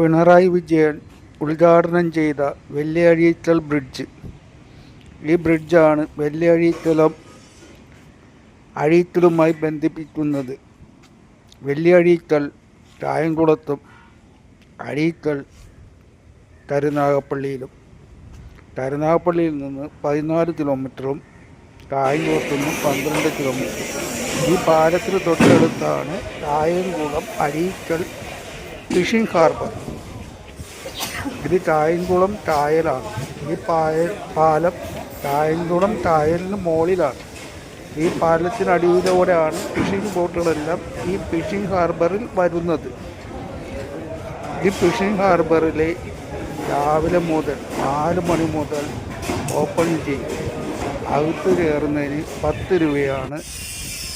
പിണറായി വിജയൻ ഉദ്ഘാടനം ചെയ്ത വെള്ളിയഴീത്തൽ ബ്രിഡ്ജ്. ഈ ബ്രിഡ്ജാണ് വെള്ളിയഴീത്തലം അഴീത്തലുമായി ബന്ധിപ്പിക്കുന്നത്. വെള്ളിയഴീത്തൽ രായംകുളത്തും അഴീത്തൽ കരുനാഗപ്പള്ളിയിലും. കരുനാഗപ്പള്ളിയിൽ നിന്ന് പതിനാല് കിലോമീറ്ററും കായംകുളത്തു നിന്നും പന്ത്രണ്ട് കിലോമീറ്റർ ഈ പാലത്തിന് തൊട്ടടുത്താണ് കായംകുളം അഴീക്കൽ ഫിഷിംഗ് ഹാർബർ. ഇത് കായംകുളം കായലാണ്. ഈ പായ പാലം കായംകുളം കായലിന് മുകളിലാണ്. ഈ പാലത്തിനടിയിലൂടെയാണ് ഫിഷിംഗ് ബോട്ടുകളെല്ലാം ഈ ഫിഷിംഗ് ഹാർബറിൽ വരുന്നത്. ഈ ഫിഷിംഗ് ഹാർബറിലെ രാവിലെ മുതൽ നാല് മണി മുതൽ ഓപ്പൺ ചെയ്യും. അകത്ത് കയറുന്നതിന് പത്ത് രൂപയാണ്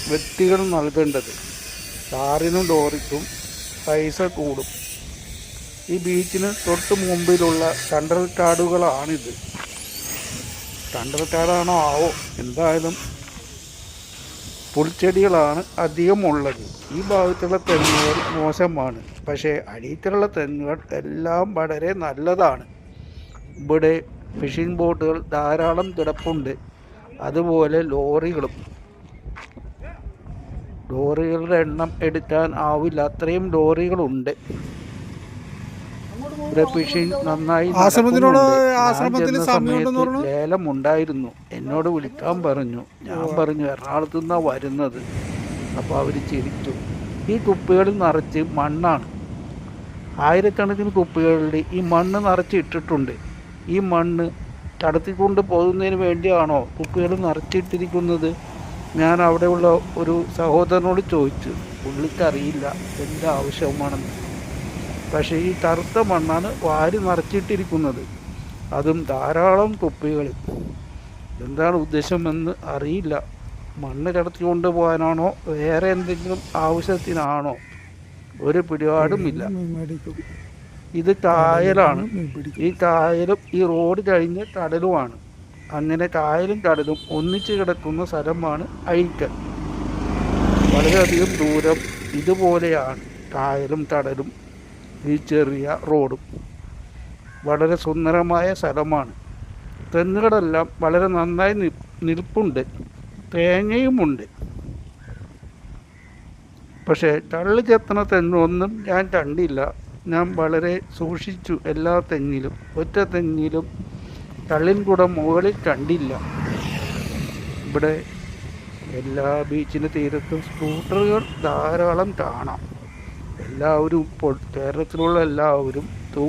വ്യക്തികൾ നൽകേണ്ടത്. കാറിനും ലോറിക്കും പൈസ കൂടും. ഈ ബീച്ചിന് തൊട്ട് മുമ്പിലുള്ള തണ്ടൽ കാടുകളാണിത്. തണ്ടൽ കാടാണോ? ആവോ? എന്തായാലും പുൽച്ചെടികളാണ് അധികം ഉള്ളത് ഈ ഭാഗത്തുള്ള തെങ്ങുകൾ മോശമാണ്. പക്ഷേ അടിയത്തിലുള്ള തെങ്ങുകൾ എല്ലാം വളരെ നല്ലതാണ്. ഇവിടെ ഫിഷിംഗ് ബോട്ടുകൾ ധാരാളം കിടപ്പുണ്ട്. അതുപോലെ ലോറികളും. ലോറികളുടെ എണ്ണം എടുക്കാൻ ആവില്ല. അത്രയും ലോറികളുണ്ട്. ഫിഷിംഗ് നന്നായി ആശ്രമത്തിനോട് ആശ്രമത്തിൽ സമയത്ത്? ലേലം ഉണ്ടായിരുന്നു എന്നോട് വിളിക്കാൻ പറഞ്ഞു. ഞാൻ പറഞ്ഞു എറണാകുളത്തു നിന്നാണ് വരുന്നത്. അപ്പോൾ അവർ ചിരിച്ചു. ഈ കുപ്പികളിൽ നിറച്ച് മണ്ണാണ്. ആയിരക്കണക്കിന് കുപ്പികളിൽ ഈ മണ്ണ് നിറച്ച് ഇട്ടിട്ടുണ്ട്. ഈ മണ്ണ് കടത്തിക്കൊണ്ട് പോകുന്നതിന് വേണ്ടിയാണോ കുപ്പികൾ നിറച്ചിട്ടിരിക്കുന്നത്? ഞാൻ അവിടെയുള്ള ഒരു സഹോദരനോട് ചോദിച്ചു. പുള്ളിക്കറിയില്ല. എന്താവശ്യവുമാണെന്ന് ആവശ്യമാണെന്ന് പക്ഷേ ഈ കറുത്ത മണ്ണാണ് വാരി നിറച്ചിട്ടിരിക്കുന്നത്. അതും ധാരാളം കുപ്പികളിൽ. എന്താണ് ഉദ്ദേശമെന്ന് അറിയില്ല. മണ്ണ് കടത്തിക്കൊണ്ട് കൊണ്ടുപോകാനാണോ വേറെ എന്തെങ്കിലും ആവശ്യത്തിനാണോ? ഒരു പിടിപാടുമില്ല ഇത് കായലാണ്. ഈ കായലും ഈ റോഡ് കഴിഞ്ഞ് കടലുമാണ്. അങ്ങനെ കായലും കടലും ഒന്നിച്ച് കിടക്കുന്ന സ്ഥലമാണ് അഴിക്കൽ വളരെയധികം ദൂരം ഇതുപോലെയാണ് കായലും കടലും ഈ ചെറിയ റോഡും വളരെ സുന്ദരമായ സ്ഥലമാണ്. തെങ്ങുകളെല്ലാം വളരെ നന്നായി നിൽപ്പുണ്ട്. തേങ്ങയുമുണ്ട്. പക്ഷേ തള്ളി ചെത്തണ തെങ്ങൊന്നും ഞാൻ കണ്ടില്ല. ഞാൻ വളരെ സൂക്ഷിച്ചു എല്ലാ തെങ്ങിലും. ഒറ്റ തെങ്ങിലും തള്ളിൻ കൂടെ മുകളിൽ കണ്ടില്ല. ഇവിടെ എല്ലാ ബീച്ചിന്റെ തീരത്തും സ്കൂട്ടറുകൾ ധാരാളം കാണാം. എല്ലാവരും ഇപ്പോൾ കേരളത്തിലുള്ള എല്ലാവരും ടൂ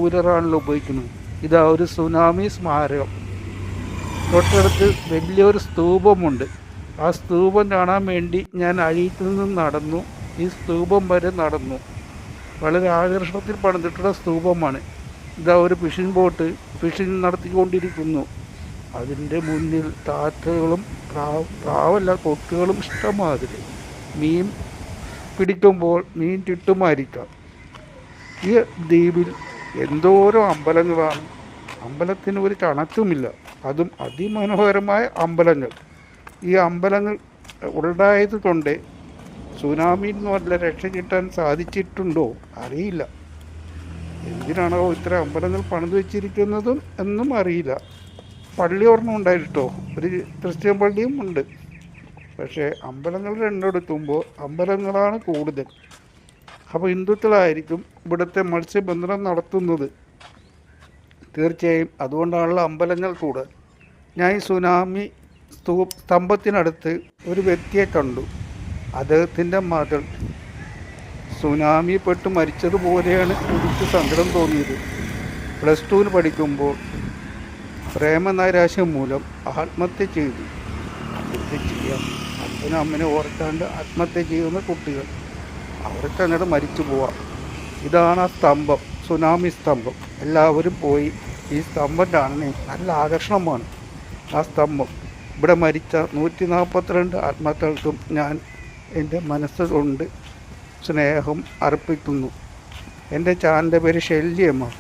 ഉപയോഗിക്കുന്നത്. ഇതാ ഒരു സുനാമി സ്മാരകം. തൊട്ടടുത്ത് വലിയൊരു സ്തൂപമുണ്ട്. ആ സ്തൂപം കാണാൻ വേണ്ടി ഞാൻ അഴിയത്തിൽ നിന്ന് നടന്നു. ഈ സ്തൂപം വരെ നടന്നു. വളരെ ആകർഷണത്തിൽ പണിതിട്ടുള്ള സ്തൂപമാണ്. ഇതാ ഒരു ഫിഷിംഗ് ബോട്ട് ഫിഷിംഗ് നടത്തിക്കൊണ്ടിരിക്കുന്നു. അതിന്റെ മുന്നിൽ താത്തകളും പ്രാവ് പ്രാവല്ല കൊക്കുകളും ഇഷ്ടമാതിരി മീൻ പിടിക്കുമ്പോൾ മീൻ കിട്ടുമായിരിക്കാം ഈ ദ്വീപിൽ എന്തോരോ അമ്പലങ്ങളാണ്. അമ്പലത്തിന് ഒരു കണക്കുമില്ല അതും അതിമനോഹരമായ അമ്പലങ്ങൾ. ഈ അമ്പലങ്ങൾ ഉണ്ടായത് കൊണ്ട് സുനാമിയിൽ നിന്ന് വല്ല രക്ഷ കിട്ടാൻ സാധിച്ചിട്ടുണ്ടോ? അറിയില്ല. എന്തിനാണോ ഇത്ര അമ്പലങ്ങൾ പണിത് വെച്ചിരിക്കുന്നതും എന്നും അറിയില്ല. പള്ളി ഒരെണ്ണം ഉണ്ടായിട്ടോ? ഒരു ക്രിസ്ത്യൻ പള്ളിയും ഉണ്ട്. പക്ഷേ അമ്പലങ്ങളുടെ എണ്ണം എടുക്കുമ്പോൾ അമ്പലങ്ങളാണ് കൂടുതൽ. അപ്പോൾ ഹിന്ദുക്കളായിരിക്കും ഇവിടുത്തെ മത്സ്യബന്ധനം നടത്തുന്നത്. തീർച്ചയായും അതുകൊണ്ടാണല്ലോ അമ്പലങ്ങൾ കൂടുതൽ. ഞാൻ ഈ സുനാമി സ്തൂ സ്തംഭത്തിനടുത്ത് ഒരു വ്യക്തിയെ കണ്ടു. അദ്ദേഹത്തിന്റെ മകൾ സുനാമി പെട്ട് മരിച്ചതുപോലെയാണ് എനിക്ക് സങ്കടം തോന്നിയത്. പ്ലസ് ടുവിന് പഠിക്കുമ്പോൾ പ്രേമനൈരാശ്യം മൂലം ആത്മഹത്യ ചെയ്തു. എന്ത് ചെയ്യാം. അച്ഛനും അമ്മനെ ഓർക്കാണ്ട് ആത്മഹത്യ ചെയ്യുന്ന കുട്ടികൾ. അവർക്ക് അങ്ങോട്ട് മരിച്ചു പോവാം. ഇതാണ് ആ സ്തംഭം സുനാമി സ്തംഭം. എല്ലാവരും പോയി ഈ സ്തംഭം കാണണേ. നല്ല ആകർഷണമാണ് ആ സ്തംഭം. ഇവിടെ മരിച്ച നൂറ്റി നാൽപ്പത്തിരണ്ട് ആത്മഹത്യകൾക്കും ഞാൻ എന്റെ മനസ്സുകൊണ്ട് സ്നേഹം അർപ്പിക്കുന്നു. എന്റെ ചാനലിന്റെ പേര് ശല്യമ്മ.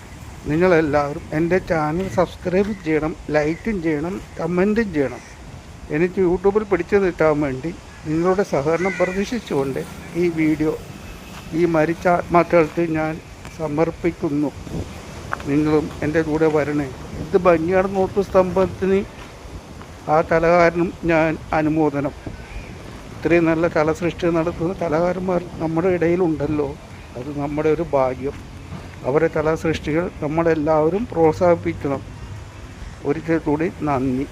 നിങ്ങളെല്ലാവരും എന്റെ ചാനൽ സബ്സ്ക്രൈബ് ചെയ്യണം ലൈക്കും ചെയ്യണം കമന്റും ചെയ്യണം. എനിക്ക് യൂട്യൂബിൽ പിടിച്ചു നിൽക്കാൻ വേണ്ടി നിങ്ങളുടെ സഹകരണം പ്രതീക്ഷിച്ചുകൊണ്ട് ഈ വീഡിയോ ഈ മരിച്ച ആത്മാക്കൾക്ക് ഞാൻ സമർപ്പിക്കുന്നു. നിങ്ങളും എന്റെ കൂടെ വരണേ. ഇത് ഭംഗിയാണ് നോട്ട് സ്തംഭത്തിന് ആ കലാകാരനും ഞാൻ അനുമോദനം. ഇത്രയും നല്ല കലസൃഷ്ടി നടത്തുന്ന കലാകാരന്മാർ നമ്മുടെ ഇടയിലുണ്ടല്ലോ. അത് നമ്മുടെ ഒരു ഭാഗ്യം. അവരെ കലാസൃഷ്ടികൾ നമ്മളെല്ലാവരും പ്രോത്സാഹിപ്പിക്കണം. ഒരിക്കൽ കൂടി നന്ദി.